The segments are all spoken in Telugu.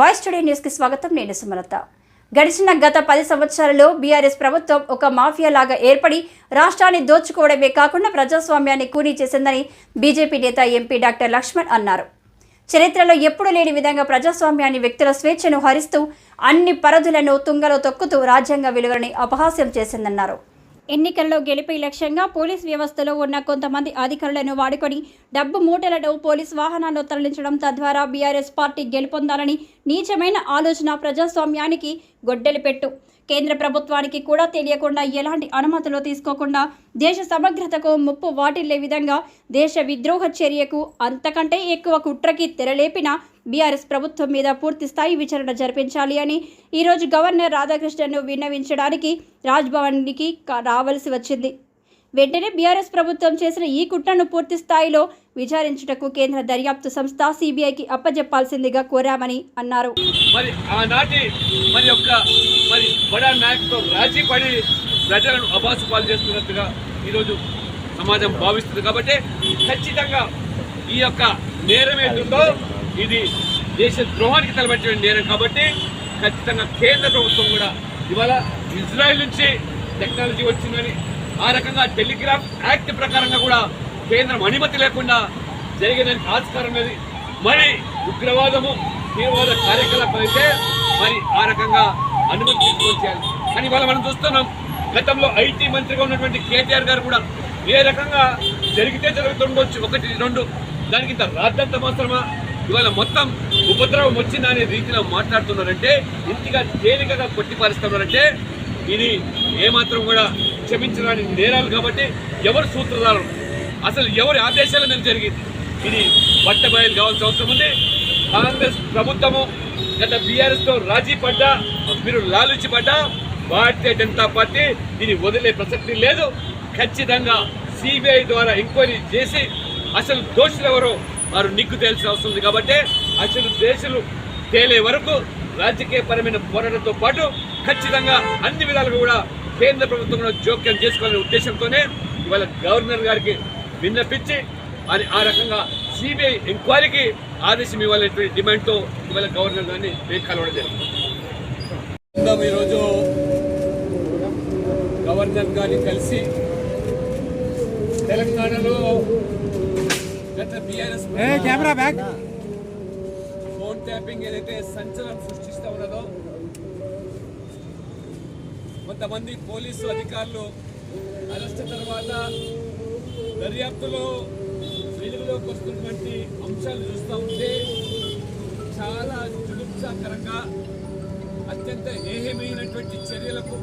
టుడే న్యూస్కి స్వాగతం. నేను సుమలత. గడిచిన గత పది సంవత్సరాలలో బీఆర్ఎస్ ప్రభుత్వం ఒక మాఫియా లాగా ఏర్పడి రాష్ట్రాన్ని దోచుకోవడమే కాకుండా ప్రజాస్వామ్యాన్ని కూనీ చేసిందని బీజేపీ నేత ఎంపీ డాక్టర్ లక్ష్మణ్ అన్నారు. చరిత్రలో ఎప్పుడు లేని విధంగా ప్రజాస్వామ్యాన్ని వ్యక్తుల స్వేచ్ఛను హరిస్తూ అన్ని పరిధులను తుంగలో తొక్కుతూ రాజ్యాంగ విలువలని అపహాస్యం చేసిందన్నారు. ఎన్నికల్లో గెలిపే లక్ష్యంగా పోలీస్ వ్యవస్థలో ఉన్న కొంతమంది అధికారులను వాడుకొని డబ్బు మూటలను పోలీస్ వాహనాల్లో తరలించడం తద్వారా బీఆర్ఎస్ పార్టీ గెలుపొందాలని నీచమైన ఆలోచన ప్రజాస్వామ్యానికి గొడ్డలి పెట్టు. కేంద్ర ప్రభుత్వానికి కూడా తెలియకుండా ఎలాంటి అనుమతులు తీసుకోకుండా దేశ సమగ్రతకు ముప్పు వాటిల్లే విధంగా దేశ విద్రోహ చర్యకు అంతకంటే ఎక్కువ కుట్రకి తెరలేపిన బీఆర్ఎస్ ప్రభుత్వం మీద పూర్తి స్థాయి విచారణ జరిపించాలి అని ఈరోజు గవర్నర్ రాధాకృష్ణన్ను విన్నవించడానికి రాజ్భవన్కి రావాల్సి వచ్చింది. వెంటనే బీఆర్ఎస్ ప్రభుత్వం చేసిన ఈ కుట్రను పూర్తి స్థాయిలో విచారించుటకు కేంద్ర దర్యాప్తు సంస్థ సిబిఐకి అప్పజెప్పాల్సిందిగా కోరామని అన్నారు. మరి ఆనాటి మరి యొక్క మరి బడా నాయకుతో రాజీ పడి ప్రజలను అబాసు పాలు చేస్తున్నట్టుగా ఈరోజు సమాజం భావిస్తుంది. కాబట్టి ఖచ్చితంగా ఈ యొక్క నేరం ఏదుందో ఇది దేశ ద్రోహానికి తలపెట్టిన నేరం కాబట్టి ఖచ్చితంగా కేంద్ర ప్రభుత్వం కూడా ఇవాళ ఇజ్రాయెల్ నుంచి టెక్నాలజీ వచ్చిందని ఆ రకంగా టెలిగ్రాఫ్ యాక్ట్ ప్రకారంగా కూడా కేంద్రం అనుమతి లేకుండా జరిగేదానికి ఆస్కారం లేదు. మరి ఉగ్రవాదము తీవ్రవాద కార్యకలాపాలు అయితే మరి ఆ రకంగా అనుమతి తీసుకొని చేయాలి. కానీ ఇవాళ మనం చూస్తున్నాం గతంలో ఐటీ మంత్రిగా ఉన్నటువంటి కేటీఆర్ గారు కూడా ఏ రకంగా జరిగితే జరుగుతుండొచ్చు ఒకటి రెండు దానికి ఇంత రాద్దంత మాత్రమా ఇవాళ మొత్తం ఉపద్రవం వచ్చిందా అనే రీతిలో మాట్లాడుతున్నారంటే ఇంటిగా తేలికగా కొట్టిపారుస్తున్నారంటే ఇది ఏమాత్రం కూడా క్షమించడానికి నేరాలు కాబట్టి ఎవరు సూత్రధారులు? అసలు ఎవరి ఆదేశాల మీద జరిగింది? ఇది బట్టబయలు కావాల్సిన అవసరం ఉంది. కాంగ్రెస్ ప్రభుత్వము గత బీఆర్ఎస్తో రాజీ పడ్డా మీరు లాలుచి పడ్డా భారతీయ జనతా పార్టీ దీన్ని వదిలే ప్రసక్తి లేదు. ఖచ్చితంగా సిబిఐ ద్వారా ఎంక్వైరీ చేసి అసలు దోషులు ఎవరో వారు నిగ్గు తేల్సిన అవసరం ఉంది కాబట్టి అసలు దేశాలు తేలే వరకు రాజకీయపరమైన పోరాటంతో పాటు ఖచ్చితంగా అన్ని విధాలుగా కూడా కేంద్ర ప్రభుత్వం కూడా జోక్యం చేసుకోవాలనే ఉద్దేశంతోనే ఇవాళ గవర్నర్ గారికి విన్నపించి అని ఆ రకంగా సిబిఐ ఎంక్వైరీకి ఆదేశం ఇవ్వాలనేటువంటి డిమాండ్తో ఇవాళ గవర్నర్ గారిని మేము కలవడం జరిగింది ఈరోజు గవర్నర్ గారిని కలిసి తెలంగాణలో గత BRS camera back. Phone tapping ఏదైతే సంచలనం సృష్టిస్తూ ఉన్నదో కొంతమంది పోలీసు అధికారులు అరెస్ట్ తర్వాత దర్యాప్తులో వెలుగులోకి వస్తున్నటువంటి అంశాలు చూస్తూ ఉంటే చాలా జుగుప్సాకరంగా అత్యంత ఏహమైనటువంటి చర్యలకు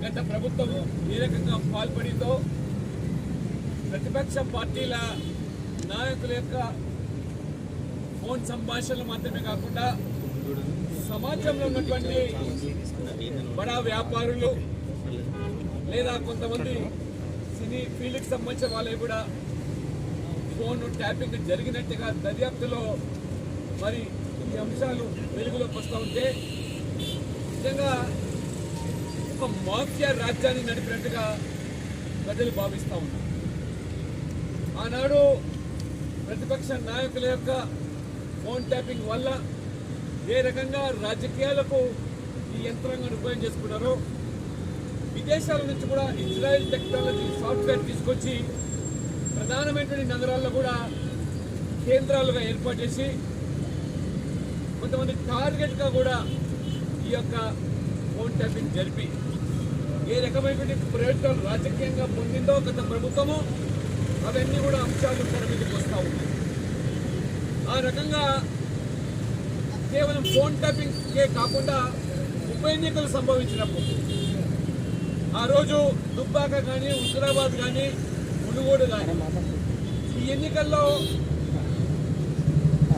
గత ప్రభుత్వం ఏ రకంగా పాల్పడిందో ప్రతిపక్ష పార్టీల నాయకుల యొక్క ఫోన్ సంభాషణలు మాత్రమే కాకుండా సమాజంలో ఉన్నటువంటి బడా వ్యాపారులు లేదా కొంతమంది సినీ ఫీల్డ్కి సంబంధించిన వాళ్ళకి కూడా ఫోన్ ట్యాపింగ్ జరిగినట్టుగా దర్యాప్తులో మరి ఈ అంశాలు వెలుగులోకి వస్తూ ఉంటే నిజంగా ఒక మాఫియా రాజ్యాన్ని నడిపినట్టుగా ప్రజలు భావిస్తూ ఉన్నారు. ఆనాడు ప్రతిపక్ష నాయకుల యొక్క ఫోన్ ట్యాపింగ్ వల్ల ఏ రకంగా రాజకీయాలకు ఈ యంత్రాంగాన్ని ఉపయోగం చేసుకున్నారో విదేశాల నుంచి కూడా ఇజ్రాయెల్ టెక్నాలజీ సాఫ్ట్వేర్ తీసుకొచ్చి ప్రధానమైనటువంటి నగరాల్లో కూడా కేంద్రాలుగా ఏర్పాటు చేసి కొంతమంది టార్గెట్గా కూడా ఈ యొక్క ఫోన్ ట్యాపింగ్ జరిపి ఏ రకమైనటువంటి ప్రయోజనాలు రాజకీయంగా పొందిందో గత ప్రభుత్వము అవన్నీ కూడా అంశాలు తెర మీదకి వస్తూ ఉన్నాయి. రకంగా కేవలం ఫోన్ ట్యాపింగ్కే కాకుండా ఉప ఎన్నికలు సంభవించినప్పుడు. ఆ రోజు దుబ్బాక కానీ హుజరాబాద్ కానీ మునుగోడు కానీ ఈ ఎన్నికల్లో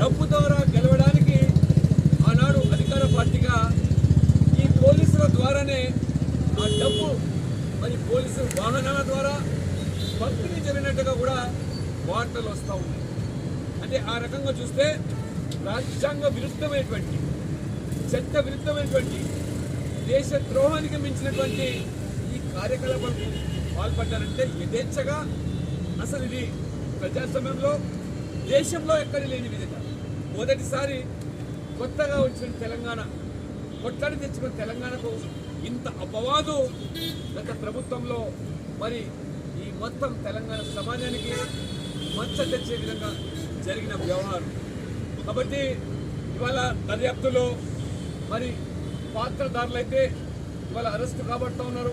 డబ్బు ద్వారా గెలవడానికి ఆనాడు అధికార పార్టీగా ఈ పోలీసుల ద్వారానే ఆ డబ్బు మరి పోలీసు వాహనాల ద్వారా పంపిణీ జరిగినట్టుగా కూడా వార్తలు వస్తూ ఉన్నాయి. అంటే ఆ రకంగా చూస్తే రాజ్యాంగ విరుద్ధమైనటువంటి చట్ట విరుద్ధమైనటువంటి దేశ ద్రోహానికి మించినటువంటి ఈ కార్యకలాపాలకు పాల్పడ్డారంటే యథేచ్ఛగా అసలు ఇది ప్రజాస్వామ్యంలో దేశంలో ఎక్కడ లేని విధంగా. మొదటిసారి కొత్తగా వచ్చిన తెలంగాణ కొట్లాడి తెచ్చుకున్న తెలంగాణకు ఇంత అపవాదు గత ప్రభుత్వంలో మరి ఈ మొత్తం తెలంగాణ సమాజానికి మచ్చ తెచ్చే విధంగా జరిగిన వ్యవహారం. కాబట్టి ఇవాళ దర్యాప్తులో మరి పాత్రదారులైతే ఇవాళ అరెస్టు కాబట్టా ఉన్నారు